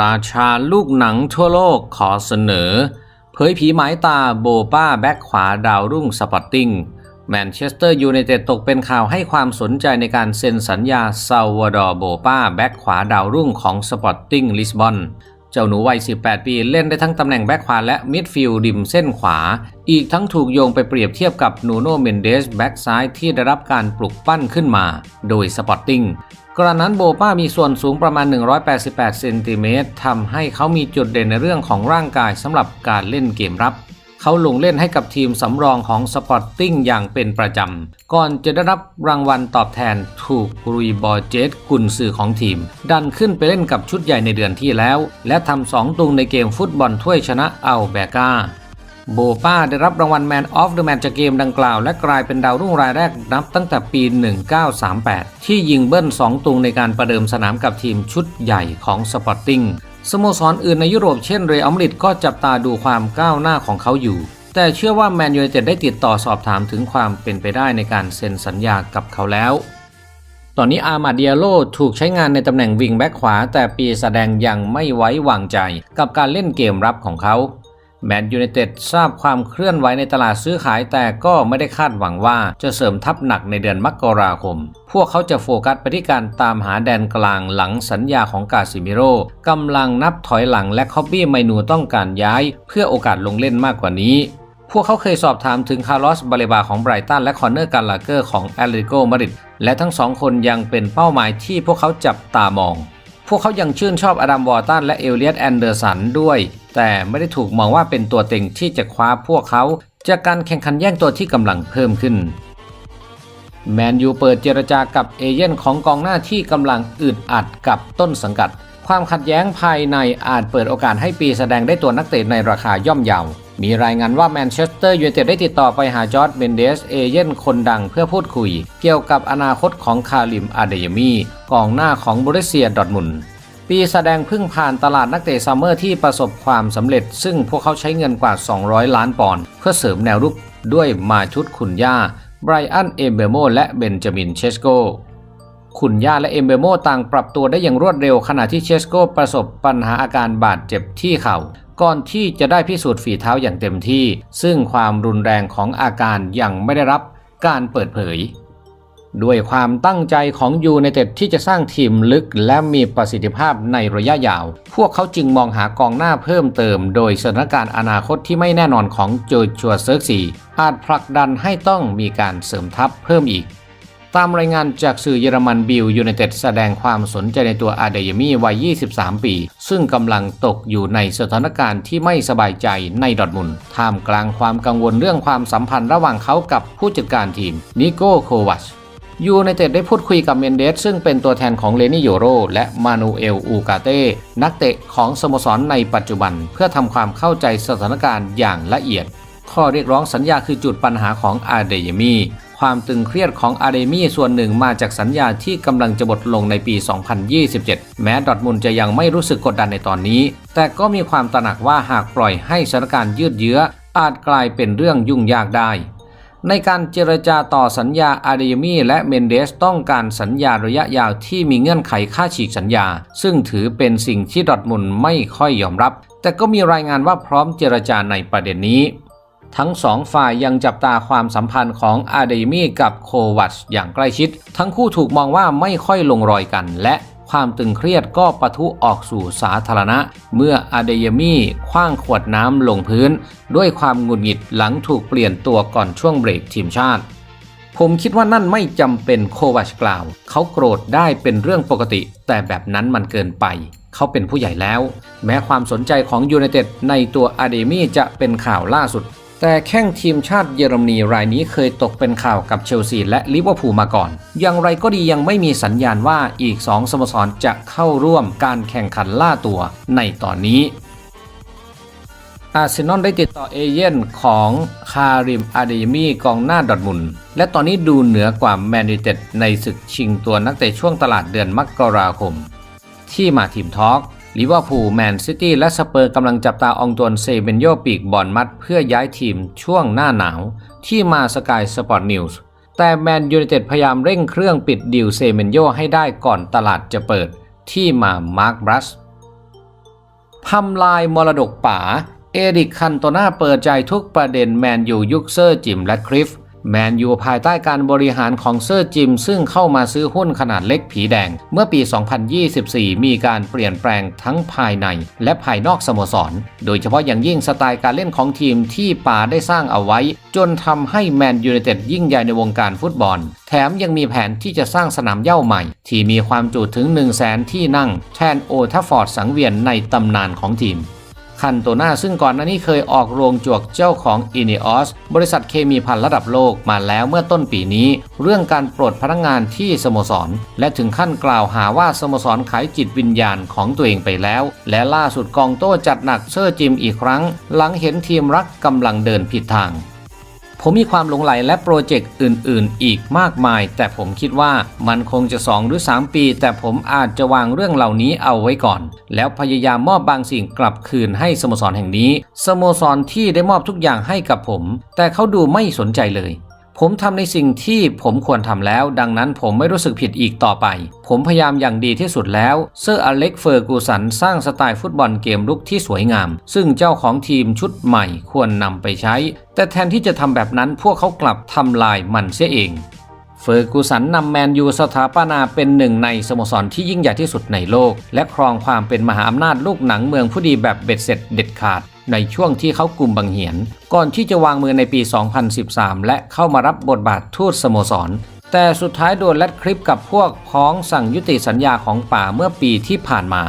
ราชาลูกหนังทั่วโลกขอเสนอ เผยผีหมายตาโบป้าแบ็กขวาดาวรุ่งสปอร์ติ้งแมนเชสเตอร์ยูไนเต็ดตกเป็นข่าวให้ความสนใจในการเซ็นสัญญาซาวดอร์โบป้าแบ็กขวาดาวรุ่งของสปอร์ติ้งลิสบอนเจ้าหนูวัย 18 ปีเล่นได้ทั้งตำแหน่งแบ็กขวาและมิดฟิลด์ริมเส้นขวา อีกทั้งถูกโยงไปเปรียบเทียบกับนูโนเมนเดสแบ็กซ้ายที่ได้รับการปลุกปั้นขึ้นมา โดยสปอร์ติ้ง กระนั้นโบป้ามีส่วนสูงประมาณ 188 เซนติเมตรทำให้เขามีจุดเด่นในเรื่องของร่างกายสำหรับการเล่นเกมรับ เขาลงเล่นให้กับทีมสำรองของสปอร์ติ้งอย่างเป็นประจำ ก่อนจะได้รับรางวัลตอบแทนถูกรุยบอเจสกุนซือของทีม ดันขึ้นไปเล่นกับชุดใหญ่ในเดือนที่แล้ว และทำสองตุงในเกมฟุตบอลถ้วยชนะอัลแบกา โบป้าได้รับรางวัล Man of the Match จากเกมดังกล่าว และกลายเป็นดาวรุ่งรายแรกนับตั้งแต่ปี 1938 ที่ยิงเบิ้ล 2 ตุงในการประเดิมสนามกับทีมชุดใหญ่ของสปอร์ติ้งสโมสรอื่นในยุโรปเช่นเรอัลมาดริดก็จับตาดูความก้าวหน้าของเขาอยู่ แต่เชื่อว่าแมนยูไนเต็ดได้ติดต่อสอบถามถึงความเป็นไปได้ในการเซ็นสัญญากับเขาแล้วตอนนี้อามาเดียโลถูกใช้งานในตำแหน่งวิงแบ็กขวา แต่ปีแสดงยังไม่ไว้วางใจ กับการเล่นเกมรับของเขา แมนยูไนเต็ดทราบความเคลื่อนไหวในตลาดซื้อขายแต่ก็ไม่ได้คาดหวังว่าจะเสริมทัพหนักในเดือนมกราคม พวกเขาจะโฟกัสไปที่การตามหาแดนกลางหลังสัญญาของกาซิมิโร่กำลังนับถอยหลังและคอบบี้ไมนูต้องการย้าย เพื่อโอกาสลงเล่นมากกว่านี้ พวกเขาเคยสอบถามถึงคาร์ลอสบาเลบาของไบรตันและคอนเนอร์กาลาเกอร์ของแอตเลติโกมาดริดและทั้งสองคนยังเป็นเป้าหมายที่พวกเขาจับตามอง พวกเขายังชื่นชอบอดัมวอร์ตันและเอลเลียตแอนเดอร์สันด้วย แต่ไม่ได้ถูกมองว่าเป็นตัวเต็งที่จะคว้าพวกเขา จากการแข่งขันแย่งตัวที่กำลังเพิ่มขึ้น แมนยูเปิดเจรจากับเอเย่นของกองหน้าที่กำลังอึดอัดกับต้นสังกัด ความขัดแย้งภายในอาจเปิดโอกาสให้ปีแสดงได้ตัวนักเตะในราคาย่อมเยามีรายงานว่าแมนเชสเตอร์ยูไนเต็ดได้ติดต่อไปหาจอร์ดเบนเดสเอเย่นคนดังเพื่อพูดคุย เกี่ยวกับอนาคตของคาริมอาเดยมีกองหน้าของบริเซียดอทมุน ปีแสดงพิ่งผ่านตลาดนักเตะซัมเมอร์ที่ประสบความสำเร็จ ซึ่งพวกเขาใช้เงินกว่า 200 ล้านปอนด์เพื่อเสริมแนวรุกด้วยมาชุดขุนย่าไบรอัน เอมเบโม และเบนจามิน เชสโก ขุนย่าและเอมเบโมต่างปรับตัวได้อย่างรวดเร็วขณะที่เชสโกประสบปัญหาอาการบาดเจ็บที่เข่า ก่อนที่จะได้พิสูจน์ฝีเท้าอย่างเต็มที่ ซึ่งความรุนแรงของอาการยังไม่ได้รับการเปิดเผย ด้วยความตั้งใจของยูไนเต็ดที่จะสร้างทีมลึกและมีประสิทธิภาพในระยะยาว พวกเขาจึงมองหากองหน้าเพิ่มเติม โดยสถานการณ์อนาคตที่ไม่แน่นอนของโจชัวเซิร์กซีอาจผลักดันให้ต้องมีการเสริมทัพเพิ่มอีก ตามรายงานจากสื่อเยอรมันบิลยูไนเต็ดแสดงความสนใจในตัวอาเดยมี่วัย 23 ปี ซึ่งกำลังตกอยู่ในสถานการณ์ที่ไม่สบายใจในดอร์ทมุนท่ามกลางความกังวลเรื่องความสัมพันธ์ระหว่างเขากับผู้จัดการทีมนิโก้โควัช ยูไนเต็ดได้พูดคุยกับเมนเดสซึ่งเป็นตัวแทนของเลนี่โยโรและมานูเอลอูกาเต้นักเตะของสโมสรในปัจจุบัน เพื่อทำความเข้าใจสถานการณ์อย่างละเอียด ข้อเรียกร้องสัญญาคือจุดปัญหาของอาเดยมีความตึงเครียดของอาเดมีส่วนหนึ่งมาจากสัญญาที่กำลังจะหมดลงในปี 2027 แม้ดอทมุนจะยังไม่รู้สึกกดดันในตอนนี้ แต่ก็มีความตระหนักว่าหากปล่อยให้สถานการณ์ยืดเยื้ออาจกลายเป็นเรื่องยุ่งยากได้ ในการเจรจาต่อสัญญาอาเดยมีและเมนเดสต้องการสัญญาระยะยาวที่มีเงื่อนไขค่าฉีกสัญญา ซึ่งถือเป็นสิ่งที่ดอทมุนไม่ค่อยยอมรับ แต่ก็มีรายงานว่าพร้อมเจรจาในประเด็นนี้ ทั้งสองฝ่ายยังจับตาความสัมพันธ์ของอาเดยมีกับโควัชอย่างใกล้ชิด ทั้งคู่ถูกมองว่าไม่ค่อยลงรอยกันและ ความตึงเครียดก็ปะทุออกสู่สาธารณะ เมื่ออาเดยมี่คว้างขวดน้ำลงพื้น ด้วยความหงุดหงิดหลังถูกเปลี่ยนตัวก่อนช่วงเบรกทีมชาติ ผมคิดว่านั่นไม่จำเป็นโควัชกล่าว เขาโกรธได้เป็นเรื่องปกติ แต่แบบนั้นมันเกินไป เขาเป็นผู้ใหญ่แล้ว แม้ความสนใจของยูไนเต็ดในตัวอาเดมี่จะเป็นข่าวล่าสุด แต่แข้งทีมชาติเยอรมนีรายนี้เคยตกเป็นข่าวกับเชลซีและลิเวอร์พูลมาก่อน อย่างไรก็ดียังไม่มีสัญญาณว่าอีก 2สโมสรจะเข้าร่วมการแข่งขันล่าตัวในตอนนี้ อาร์เซนอลได้ติดต่อเอเย่นของคาริมอาเดยมีกองหน้าดอทมุนและตอนนี้ดูเหนือกว่าแมนยูเต็ดในศึกชิงตัวนักเตะช่วงตลาดเดือนมกราคม ที่มาทีมทอล์ก ลิเวอร์พูลแมนซิตี้และสเปอร์กำลังจับตาองตวนเซเบนโยปีกบอลมัดเพื่อย้ายทีมช่วงหน้าหนาว ที่มาสกายสปอร์ตนิวส์แต่แมนยูไนเต็ดพยายามเร่งเครื่องปิดดิวเซเมนโยให้ได้ก่อนตลาดจะเปิดที่มามาร์คบรัสทำลายมรดกป๋าเอริกคันโตนาเปิดใจทุกประเด็นแมนยูยุคเซอร์จิมและคริฟ แมนยูภายใต้การบริหารของเซอร์จิม ซึ่งเข้ามาซื้อหุ้นขนาดเล็กผีแดง เมื่อปี 2024 มีการเปลี่ยนแปลงทั้งภายใน และภายนอกสโมสร โดยเฉพาะอย่างยิ่งสไตล์การเล่นของทีมที่ป่าได้สร้างเอาไว้ จนทำให้แมนยูไนเต็ดยิ่งใหญ่ในวงการฟุตบอล แถมยังมีแผนที่จะสร้างสนามเย้าใหม่ ที่มีความจุถึง 1 0 0 0 0แสนที่นั่ง แทนโอทัฟฟอร์ดสังเวียนในตำนานของทีม คันโตนาซึ่งก่อนหน้านี้เคยออกโรงจวกเจ้าของอินิออสบริษัทเคมีพันระดับโลกมาแล้วเมื่อต้นปีนี้ เรื่องการปลดพนักงานที่สโมสร และถึงขั้นกล่าวหาว่าสโมสรขายจิตวิญญาณของตัวเองไปแล้ว และล่าสุดกองโต้จัดหนักเซอร์จิมอีกครั้ง หลังเห็นทีมรักกำลังเดินผิดทาง ผมมีความหลงไหลและโปรเจกต์อื่นๆ อีกมากมาย แต่ผมคิดว่ามันคงจะ 2 หรือ 3 ปี แต่ผมอาจจะวางเรื่องเหล่านี้เอาไว้ก่อน แล้วพยายามมอบบางสิ่งกลับคืนให้สโมสรแห่งนี้ สโมสรที่ได้มอบทุกอย่างให้กับผม แต่เขาดูไม่สนใจเลย ผมทำในสิ่งที่ผมควรทำแล้ว ดังนั้นผมไม่รู้สึกผิดอีกต่อไป ผมพยายามอย่างดีที่สุดแล้ว เซอร์อเล็กเฟอร์กูสันสร้างสไตล์ฟุตบอลเกมลุกที่สวยงาม ซึ่งเจ้าของทีมชุดใหม่ควรนำไปใช้ แต่แทนที่จะทำแบบนั้นพวกเขากลับทำลายมันเสียเองเฟอร์กูสันนำแมนยูสถาปนาเป็นหนึ่งในสโมสรที่ยิ่งใหญ่ที่สุดในโลก และครองความเป็นมหาอำนาจลูกหนังเมืองผู้ดีแบบเบ็ดเสร็จเด็ดขาด ในช่วงที่เขากลุ่มบังเหียน ก่อนที่จะวางมือในปี 2013 และเข้ามารับบทบาททูตสโมสร แต่สุดท้ายโดนแลดคลิปกับพวกพ้องสั่งยุติสัญญาของป่าเมื่อปีที่ผ่านมา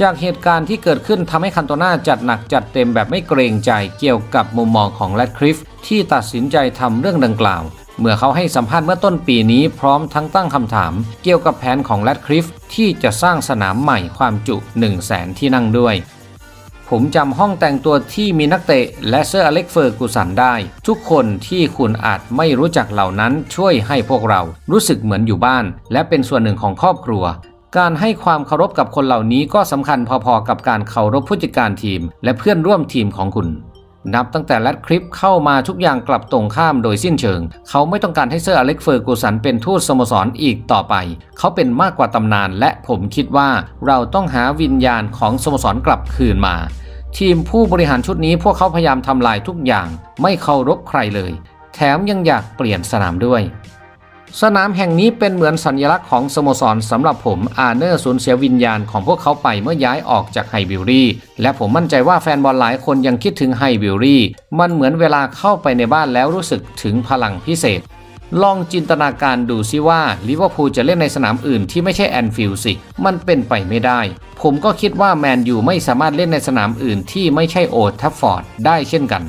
จากเหตุการณ์ที่เกิดขึ้นทำให้คันโตนาจัดหนักจัดเต็มแบบไม่เกรงใจเกี่ยวกับมุมมองของแรดคลิฟที่ตัดสินใจทำเรื่องดังกล่าวเมื่อเขาให้สัมภาษณ์เมื่อต้นปีนี้พร้อมทั้งตั้งคำถาม เกี่ยวกับแผนของแรดคลิฟที่จะสร้างสนามใหม่ความจุ 1 0 0 0 0แสนที่นั่งด้วย ผมจำห้องแต่งตัวที่มีนักเตะและเซอร์อเล็กเฟอร์กูสันได้ ทุกคนที่คุณอาจไม่รู้จักเหล่านั้นช่วยให้พวกเรารู้สึกเหมือนอยู่บ้าน และเป็นส่วนหนึ่งของครอบครัว การให้ความเคารพกับคนเหล่านี้ก็สำคัญพอๆกับการเคารพผู้จัดการทีม และเพื่อนร่วมทีมของคุณนับตั้งแต่แรดคลิปเข้ามาทุกอย่างกลับตรงข้ามโดยสิ้นเชิง เขาไม่ต้องการให้เซอร์อเล็กเฟอร์กูสันเป็นทูตสโมสรอีกต่อไป เขาเป็นมากกว่าตำนานและผมคิดว่าเราต้องหาวิญญาณของสโมสรกลับคืนมา ทีมผู้บริหารชุดนี้พวกเขาพยายามทำลายทุกอย่าง ไม่เคารพใครเลย แถมยังอยากเปลี่ยนสนามด้วย สนามแห่งนี้เป็นเหมือนสัญลักษณ์ของสโมสรสำหรับผมอาเนอร์สูญเสียวิญญาณของพวกเขาไปเมื่อย้ายออกจากไฮบิวรี่และผมมั่นใจว่าแฟนบอลหลายคนยังคิดถึงไฮบิวรี่มันเหมือนเวลาเข้าไปในบ้านแล้วรู้สึกถึงพลังพิเศษ ลองจินตนาการดูซิว่าลิเวอร์พูลจะเล่นในสนามอื่นที่ไม่ใช่แอนฟิลด์สิ มันเป็นไปไม่ได้ ผมก็คิดว่าแมนยูไม่สามารถเล่นในสนามอื่นที่ไม่ใช่โอทัฟฟอร์ดได้เช่นกัน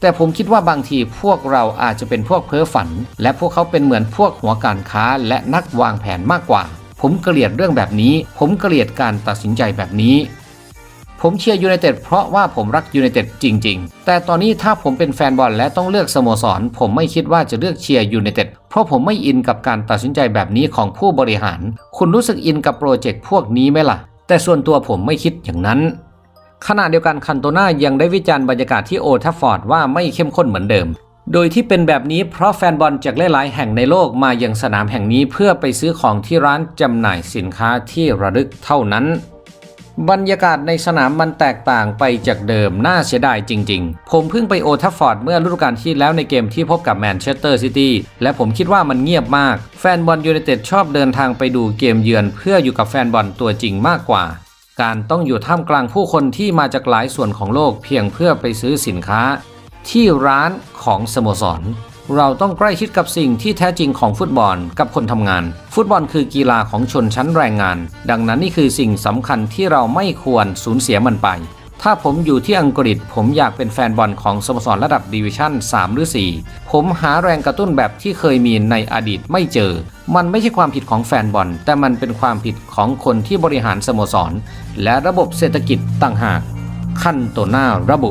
แต่ผมคิดว่าบางทีพวกเราอาจจะเป็นพวกเพ้อฝัน และพวกเขาเป็นเหมือนพวกหัวการค้าและนักวางแผนมากกว่า ผมเกลียดเรื่องแบบนี้ ผมเกลียดการตัดสินใจแบบนี้ ผมเชียร์ยูไนเต็ดเพราะว่าผมรักยูไนเต็ดจริง ๆ แต่ตอนนี้ถ้าผมเป็นแฟนบอลและต้องเลือกสโมสร ผมไม่คิดว่าจะเลือกเชียร์ยูไนเต็ดเพราะผมไม่อินกับการตัดสินใจแบบนี้ของผู้บริหาร คุณรู้สึกอินกับโปรเจกต์พวกนี้ไหมล่ะ แต่ส่วนตัวผมไม่คิดอย่างนั้นขณะเดียวกันคันโตนายังได้วิจารณ์บรรยากาศที่โอทัฟฟอร์ดว่าไม่เข้มข้นเหมือนเดิม โดยที่เป็นแบบนี้เพราะแฟนบอลจากหลายๆ แห่งในโลกมายังสนามแห่งนี้เพื่อไปซื้อของที่ร้านจำหน่ายสินค้าที่ระลึกเท่านั้น บรรยากาศในสนามมันแตกต่างไปจากเดิมน่าเสียดายจริง ๆ ผมเพิ่งไปโอทัฟฟอร์ดเมื่อฤดูกาลที่แล้วในเกมที่พบกับแมนเชสเตอร์ซิตี้และผมคิดว่ามันเงียบมาก แฟนบอลยูไนเต็ดชอบเดินทางไปดูเกมเยือนเพื่ออยู่กับแฟนบอลตัวจริงมากกว่า การต้องอยู่ท่ามกลางผู้คนที่มาจากหลายส่วนของโลกเพียงเพื่อไปซื้อสินค้า ที่ร้านของสโมสร เราต้องใกล้ชิดกับสิ่งที่แท้จริงของฟุตบอลกับคนทำงาน ฟุตบอลคือกีฬาของชนชั้นแรงงาน ดังนั้นนี่คือสิ่งสำคัญที่เราไม่ควรสูญเสียมันไป ถ้าผมอยู่ที่อังกฤษ ผมอยากเป็นแฟนบอลของสโมสรระดับดิวิชั่น 3 หรือ 4 ผมหาแรงกระตุ้นแบบที่เคยมีในอดีตไม่เจอ มันไม่ใช่ความผิดของแฟนบอล แต่มันเป็นความผิดของคนที่บริหารสโมสร และระบบเศรษฐกิจต่างหาก ขั้นโตหน้าระบุ